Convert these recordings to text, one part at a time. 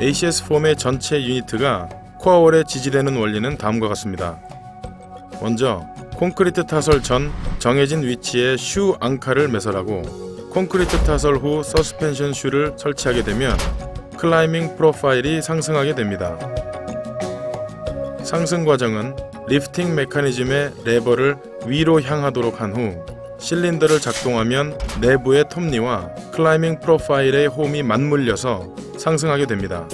ACS 폼의 전체 유니트가 코어월에 지지되는 원리는 다음과 같습니다. 먼저 콘크리트 타설 전 정해진 위치에 슈 앙카를 매설하고 콘크리트 타설 후 서스펜션 슈를 설치하게 되면 클라이밍 프로파일이 상승하게 됩니다. 상승 과정은 리프팅 메커니즘의 레버를 위로 향하도록 한 후 실린더를 작동하면 내부의 톱니와 클라이밍 프로파일의 홈이 맞물려서 상승하게 됩니다.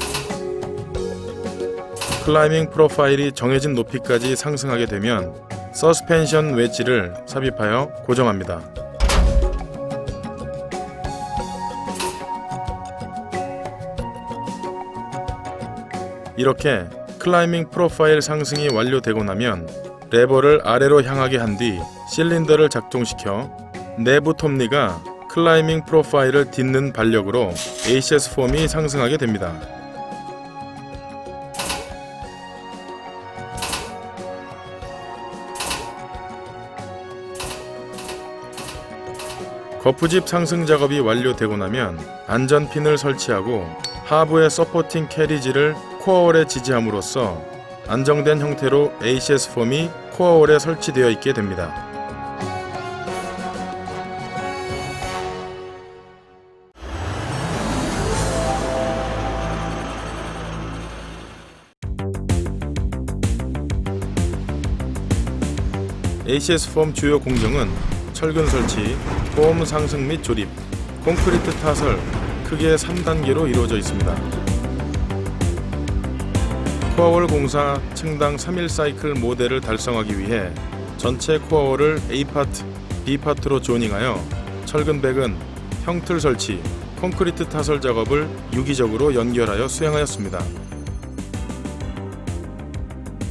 클라이밍 프로파일이 정해진 높이까지 상승하게 되면 서스펜션 웨지를 삽입하여 고정합니다. 이렇게 클라이밍 프로파일 상승이 완료되고 나면 레버를 아래로 향하게 한 뒤 실린더를 작동시켜 내부 톱니가 클라이밍 프로파일을 딛는 반력으로 ACS 폼이 상승하게 됩니다. 거푸집 상승 작업이 완료되고 나면 안전핀을 설치하고 하부의 서포팅 캐리지를 코어홀에 지지함으로써 안정된 형태로 ACS 폼이 코어홀에 설치되어 있게 됩니다. ACS 폼 주요 공정은 철근 설치, 폼 상승 및 조립, 콘크리트 타설 크게 3단계로 이루어져 있습니다. 코어월 공사 층당 3일 사이클 모델을 달성하기 위해 전체 코어월을 A파트, B파트로 조닝하여 철근백은 형틀 설치, 콘크리트 타설 작업을 유기적으로 연결하여 수행하였습니다.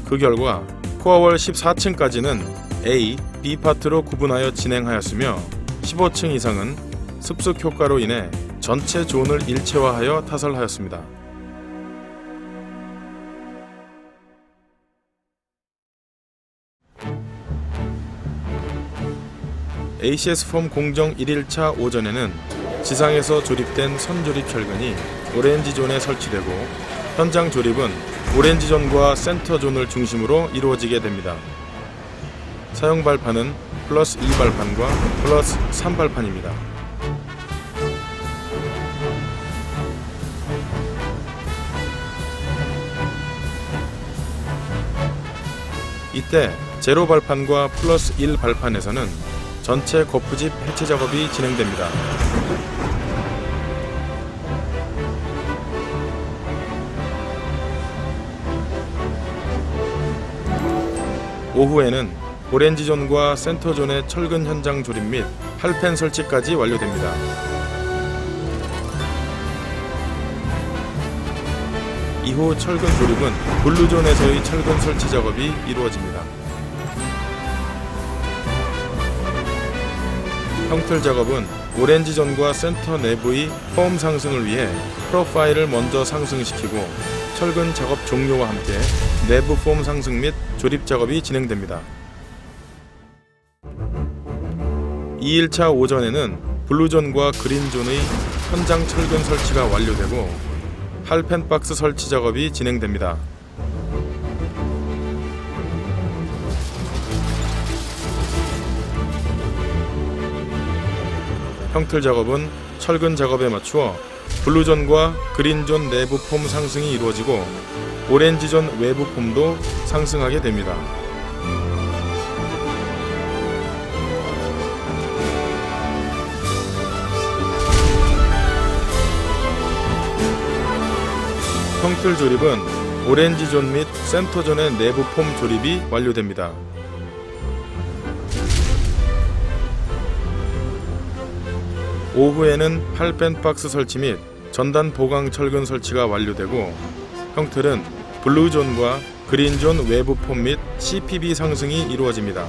그 결과 코어월 14층까지는 A, B 파트로 구분하여 진행하였으며 15층 이상은 습숙 효과로 인해 전체 존을 일체화하여 타설하였습니다. ACS 폼 공정 1일차 오전에는 지상에서 조립된 선조립 철근이 오렌지 존에 설치되고 현장 조립은 오렌지 존과 센터 존을 중심으로 이루어지게 됩니다. 사용 발판은 플러스 2발판과 플러스 3발판입니다. 이때 제로 발판과 플러스 1 발판에서는 전체 거푸집 해체 작업이 진행됩니다. 오후에는 오렌지존과 센터존의 철근 현장 조립 및 팔펜 설치까지 완료됩니다. 이후 철근 조립은 블루존에서의 철근 설치 작업이 이루어집니다. 형틀 작업은 오렌지존과 센터 내부의 폼 상승을 위해 프로파일을 먼저 상승시키고 철근 작업 종료와 함께 내부 폼 상승 및 조립 작업이 진행됩니다. 2일차 오전에는 블루존과 그린존의 현장 철근 설치가 완료되고 할펜 박스 설치 작업이 진행됩니다. 형틀 작업은 철근 작업에 맞추어 블루존과 그린존 내부 폼 상승이 이루어지고 오렌지존 외부 폼도 상승하게 됩니다. 형틀 조립은 오렌지존 및 센터존의 내부 폼 조립이 완료됩니다. 오후에는 팔펜 박스 설치 및 전단 보강 철근 설치가 완료되고 형틀은 블루존과 그린존 외부 폼 및 CPB 상승이 이루어집니다.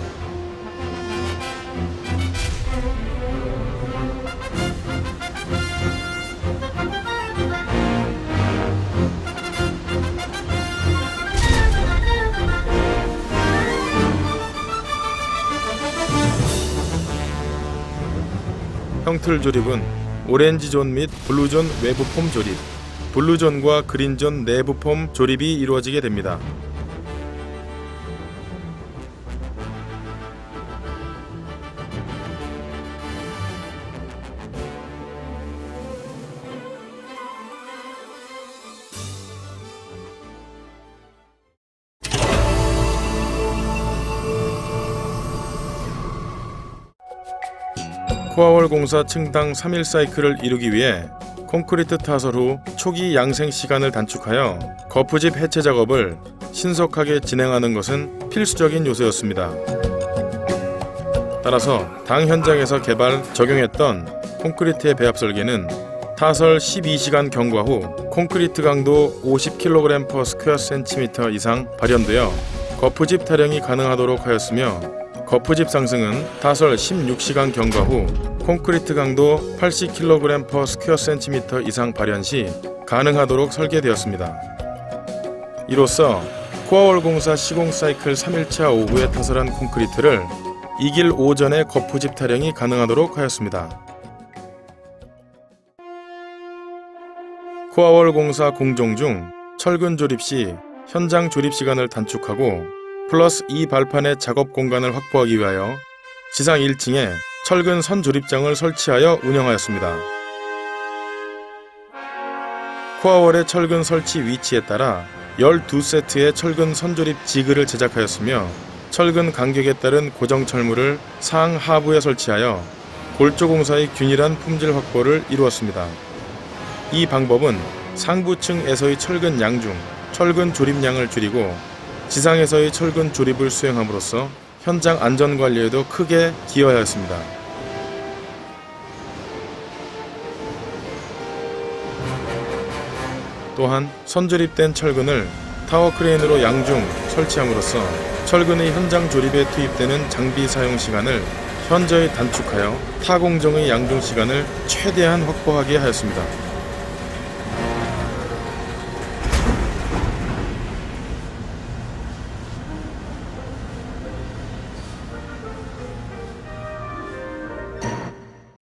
형틀 조립은 오렌지존 및 블루존 외부 폼 조립, 블루존과 그린존 내부 폼 조립이 이루어지게 됩니다. 코아월 공사 층당 3일 사이클을 이루기 위해 콘크리트 타설 후 초기 양생 시간을 단축하여 거푸집 해체 작업을 신속하게 진행하는 것은 필수적인 요소였습니다. 따라서 당 현장에서 개발 적용했던 콘크리트의 배합 설계는 타설 12시간 경과 후 콘크리트 강도 50kg per 이상 발현되어 거푸집 타령이 가능하도록 하였으며 거푸집 상승은 타설 16시간 경과 후 콘크리트 강도 80kg per 스퀘어 센티미터 이상 발현 시 가능하도록 설계되었습니다. 이로써 코어월 공사 시공 사이클 3일차 오후에 타설한 콘크리트를 이길 오전에 거푸집 타령이 가능하도록 하였습니다. 코아월 공사 공정 중 철근 조립 시 현장 조립 시간을 단축하고 플러스 이 발판의 작업 공간을 확보하기 위하여 지상 1층에 철근 선 조립장을 설치하여 운영하였습니다. 코아월의 철근 설치 위치에 따라 12세트의 철근 선조립 지그를 제작하였으며 철근 간격에 따른 고정 철물을 상 하부에 설치하여 골조 공사의 균일한 품질 확보를 이루었습니다. 이 방법은 상부층에서의 철근 양 중 철근 조립량을 줄이고 지상에서의 철근 조립을 수행함으로써 현장 안전 관리에도 크게 기여하였습니다. 또한 선조립된 철근을 타워 크레인으로 양중 설치함으로써 철근의 현장 조립에 투입되는 장비 사용 시간을 현저히 단축하여 타 공정의 양중 시간을 최대한 확보하게 하였습니다.